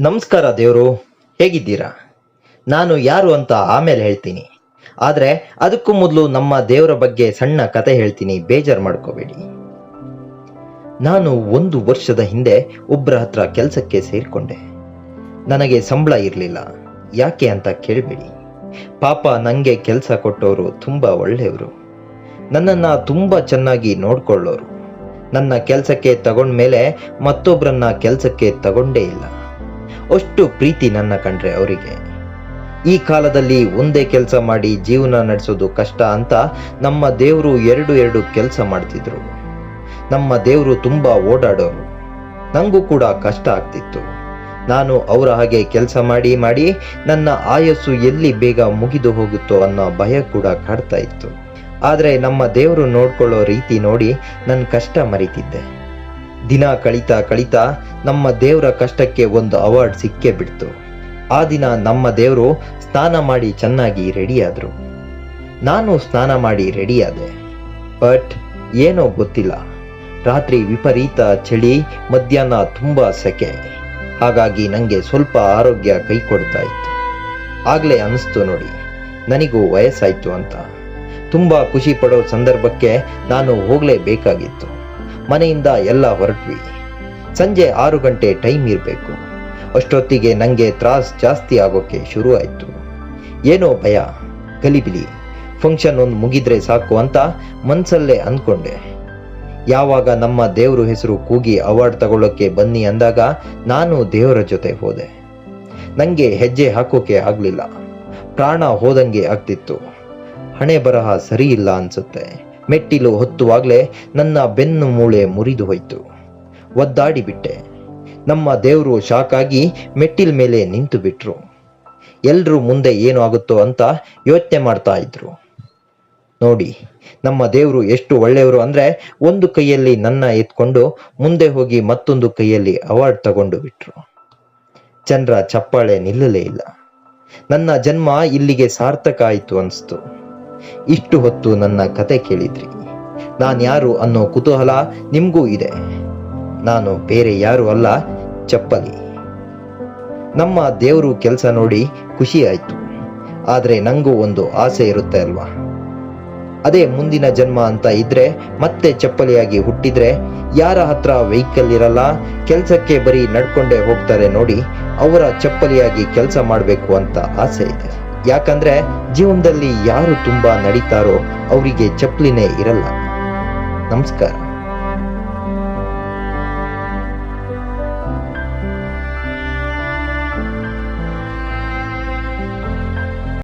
ನಮಸ್ಕಾರ ದೇವರು, ಹೇಗಿದ್ದೀರಾ? ನಾನು ಯಾರು ಅಂತ ಆಮೇಲೆ ಹೇಳ್ತೀನಿ. ಆದರೆ ಅದಕ್ಕೂ ಮೊದಲು ನಮ್ಮ ದೇವರ ಬಗ್ಗೆ ಸಣ್ಣ ಕತೆ ಹೇಳ್ತೀನಿ, ಬೇಜಾರು ಮಾಡ್ಕೋಬೇಡಿ. ನಾನು ಒಂದು ವರ್ಷದ ಹಿಂದೆ ಒಬ್ಬರ ಹತ್ರ ಕೆಲಸಕ್ಕೆ ಸೇರಿಕೊಂಡೆ. ನನಗೆ ಸಂಬಳ ಇರಲಿಲ್ಲ. ಯಾಕೆ ಅಂತ ಕೇಳಬೇಡಿ. ಪಾಪ ನನಗೆ ಕೆಲಸ ಕೊಟ್ಟವರು ತುಂಬ ಒಳ್ಳೆಯವರು. ನನ್ನನ್ನು ತುಂಬ ಚೆನ್ನಾಗಿ ನೋಡ್ಕೊಳ್ಳೋರು. ನನ್ನ ಕೆಲಸಕ್ಕೆ ತಗೊಂಡ ಮೇಲೆ ಮತ್ತೊಬ್ಬರನ್ನ ಕೆಲಸಕ್ಕೆ ತಗೊಂಡೇ ಇಲ್ಲ. ಅಷ್ಟು ಪ್ರೀತಿ ನನ್ನ ಕಂಡ್ರೆ ಅವರಿಗೆ. ಈ ಕಾಲದಲ್ಲಿ ಒಂದೇ ಕೆಲಸ ಮಾಡಿ ಜೀವನ ನಡೆಸೋದು ಕಷ್ಟ ಅಂತ ನಮ್ಮ ದೇವರು ಎರಡು ಎರಡು ಕೆಲಸ ಮಾಡ್ತಿದ್ರು. ನಮ್ಮ ದೇವರು ತುಂಬಾ ಓಡಾಡೋರು. ನಂಗೂ ಕೂಡ ಕಷ್ಟ ಆಗ್ತಿತ್ತು. ನಾನು ಅವರ ಹಾಗೆ ಕೆಲಸ ಮಾಡಿ ಮಾಡಿ ನನ್ನ ಆಯಸ್ಸು ಎಲ್ಲಿ ಬೇಗ ಮುಗಿದು ಹೋಗುತ್ತೋ ಅನ್ನೋ ಭಯ ಕೂಡ ಕಾಡ್ತಾ ಇತ್ತು. ಆದರೆ ನಮ್ಮ ದೇವರು ನೋಡ್ಕೊಳ್ಳೋ ರೀತಿ ನೋಡಿ ನನ್ನ ಕಷ್ಟ ಮರಿತಿದ್ದೆ. ದಿನ ಕಳೀತಾ ಕಳೀತಾ ನಮ್ಮ ದೇವರ ಕಷ್ಟಕ್ಕೆ ಒಂದು ಅವಾರ್ಡ್ ಸಿಕ್ಕೇ ಬಿಡ್ತು. ಆ ದಿನ ನಮ್ಮ ದೇವರು ಸ್ನಾನ ಮಾಡಿ ಚೆನ್ನಾಗಿ ರೆಡಿಯಾದರು ನಾನು ಸ್ನಾನ ಮಾಡಿ ರೆಡಿಯಾದೆ ಬಟ್ ಏನೋ ಗೊತ್ತಿಲ್ಲ. ರಾತ್ರಿ ವಿಪರೀತ ಚಳಿ, ಮಧ್ಯಾಹ್ನ ತುಂಬ ಸೆಕೆ. ಹಾಗಾಗಿ ನನಗೆ ಸ್ವಲ್ಪ ಆರೋಗ್ಯ ಕೈ ಕೊಡ್ತಾ ಇತ್ತು. ಆಗಲೇ ಅನಿಸ್ತು ನೋಡಿ, ನನಗೂ ವಯಸ್ಸಾಯ್ತು ಅಂತ. ತುಂಬ ಖುಷಿ ಪಡೋ ಸಂದರ್ಭಕ್ಕೆ ನಾನು ಹೋಗಲೇಬೇಕಾಗಿತ್ತು. ಮನೆಯಿಂದ ಎಲ್ಲ ಹೊರಟ್ವಿ. ಸಂಜೆ ಆರು ಗಂಟೆ ಟೈಮ್ ಇರಬೇಕು. ಅಷ್ಟೊತ್ತಿಗೆ ನನಗೆ ತ್ರಾಸ್ ಜಾಸ್ತಿ ಆಗೋಕ್ಕೆ ಶುರು ಆಯಿತು. ಏನೋ ಭಯ ಗಲಿಬಿಲಿ ಫಂಕ್ಷನ್ ಒಂದು ಮುಗಿದ್ರೆ ಸಾಕು ಅಂತ ಮನ್ಸಲ್ಲೇ ಅಂದ್ಕೊಂಡೆ. ಯಾವಾಗ ನಮ್ಮ ದೇವರು ಹೆಸರು ಕೂಗಿ ಅವಾರ್ಡ್ ತಗೊಳ್ಳೋಕ್ಕೆ ಬನ್ನಿ ಅಂದಾಗ ನಾನು ದೇವರ ಜೊತೆ ಹೋದೆ. ನನಗೆ ಹೆಜ್ಜೆ ಹಾಕೋಕೆ ಆಗಲಿಲ್ಲ. ಪ್ರಾಣ ಹೋದಂಗೆ ಆಗ್ತಿತ್ತು. ಹಣೆ ಬರಹ ಸರಿ ಇಲ್ಲ ಅನ್ಸುತ್ತೆ. ಮೆಟ್ಟಿಲು ಹೊತ್ತುವಾಗಲೇ ನನ್ನ ಬೆನ್ನು ಮೂಳೆ ಮುರಿದು ಹೋಯಿತು. ಒದ್ದಾಡಿಬಿಟ್ಟೆ ನಮ್ಮ ದೇವರು ಶಾಕಾಗಿ ಮೆಟ್ಟಿಲ ಮೇಲೆ ನಿಂತು ಬಿಟ್ರು. ಎಲ್ರೂ ಮುಂದೆ ಏನು ಆಗುತ್ತೋ ಅಂತ ಯೋಚನೆ ಮಾಡ್ತಾ ಇದ್ರು. ನೋಡಿ, ನಮ್ಮ ದೇವರು ಎಷ್ಟು ಒಳ್ಳೆಯವರು ಅಂದ್ರೆ ಒಂದು ಕೈಯಲ್ಲಿ ನನ್ನ ಎತ್ಕೊಂಡು ಮುಂದೆ ಹೋಗಿ ಮತ್ತೊಂದು ಕೈಯಲ್ಲಿ ಅವಾರ್ಡ್ ತಗೊಂಡು ಬಿಟ್ರು. ಚಂದ್ರ ಚಪ್ಪಾಳೆ ನಿಲ್ಲಲೇ ಇಲ್ಲ. ನನ್ನ ಜನ್ಮ ಇಲ್ಲಿಗೆ ಸಾರ್ಥಕ ಆಯಿತು ಅನಿಸ್ತು. ಇಷ್ಟು ಹೊತ್ತು ನನ್ನ ಕತೆ ಕೇಳಿದ್ರಿ. ನಾನು ಯಾರು ಅನ್ನೋ ಕುತೂಹಲ ನಿಮಗೂ ಇದೆ. ನಾನು ಬೇರೆ ಯಾರು ಅಲ್ಲ, ಚಪ್ಪಲಿ. ನಮ್ಮ ದೇವರು ಕೆಲಸ ನೋಡಿ ಖುಷಿ ಆಯ್ತು. ಆದರೆ ನನಗೂ ಒಂದು ಆಸೆ ಇರುತ್ತೆ ಅಲ್ವಾ? ಅದೇ ಮುಂದಿನ ಜನ್ಮ ಅಂತ ಇದ್ರೆ, ಮತ್ತೆ ಚಪ್ಪಲಿಯಾಗಿ ಹುಟ್ಟಿದ್ರೆ ಯಾರ ಹತ್ರ ವೆಹಿಕಲ್ ಇರಲ್ಲ, ಕೆಲಸಕ್ಕೆ ಬರೀ ನಡ್ಕೊಂಡೇ ಹೋಗ್ತಾರೆ ನೋಡಿ, ಅವರ ಚಪ್ಪಲಿಯಾಗಿ ಕೆಲಸ ಮಾಡಬೇಕು ಅಂತ ಆಸೆ ಇದೆ. ಯಾಕಂದ್ರೆ ಜೀವನದಲ್ಲಿ ಯಾರು ತುಂಬಾ ನಡೀತಾರೋ ಅವರಿಗೆ ಚಪ್ಪಲಿನೇ ಇರಲ್ಲ. ನಮಸ್ಕಾರ.